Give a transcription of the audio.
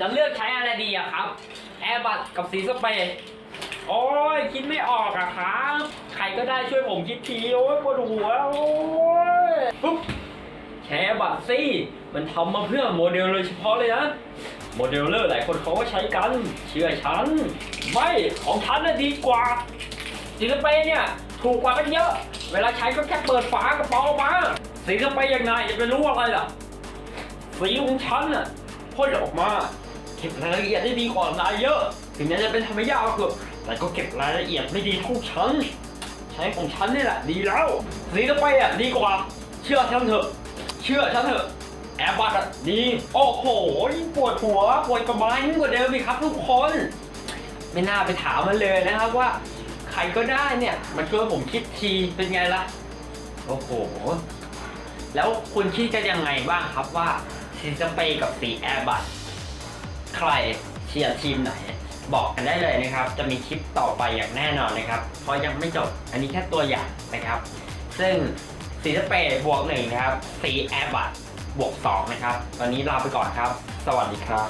จะเลือกใช้อะไรดีอะครับ แอร์บัตกับสีสเปรย์โอ้ยคิดไม่ออกอะครับ ใครก็ได้ช่วยผมคิดที โอ้ยปวดหัว โอ้ยปุ๊บแชร์บัตรสิมันทำมาเพื่อโมเดลโดยเฉพาะเลยนะ โมเดลเลอร์หลายคนเขาก็ใช้กัน เชื่อฉัน ไม่ของฉันน่ะดีกว่า สีสเปรย์เนี่ย ถูกกว่ากันเยอะ เวลาใช้ก็แค่เปิดฝากระเป๋าออกมาสีสเปรย์อย่างนายจะไปรู้อะไรล่ะสีของฉันน่ะพ่นออกมา เก็บรายละเอียดได้ดีกว่านายเยอะ ถึงแม้จะเป็นธรรมยาก็เถอะแต่ก็เก็บรายละเอียดไม่ดีเท่าฉันใช้ของฉันนี่แหละดีแล้วสีสเปรย์อะดีกว่า เชื่อฉันเถอะ เชื่อฉันเถอะ แอร์บัตอะดี โอ้โหปวดหัวปวดกระบาลยิ่งกว่าเดิมอีกครับทุกคน ไม่น่าไปถามมันเลยนะครับว่า ใครก็ได้เนี่ย มันช่วยผมคิดทีเป็นไงล่ะ โอ้โห แล้วคุณคิดกันยังไงบ้างครับว่าสีสเปรย์กับสีแอร์บัต ใครเชียร์ทีมไหน บอกกันได้เลยนะครับ จะมีคลิปต่อไปอย่างแน่นอนนะครับ เพราะยังไม่จบอันนี้แค่ตัวอย่างนะครับ ซึ่งสีสเปรย์บวกหนึ่งนะครับสีแอร์บัตบวกสองนะครับ ตอนนี้ลาไปก่อนครับ สวัสดีครับ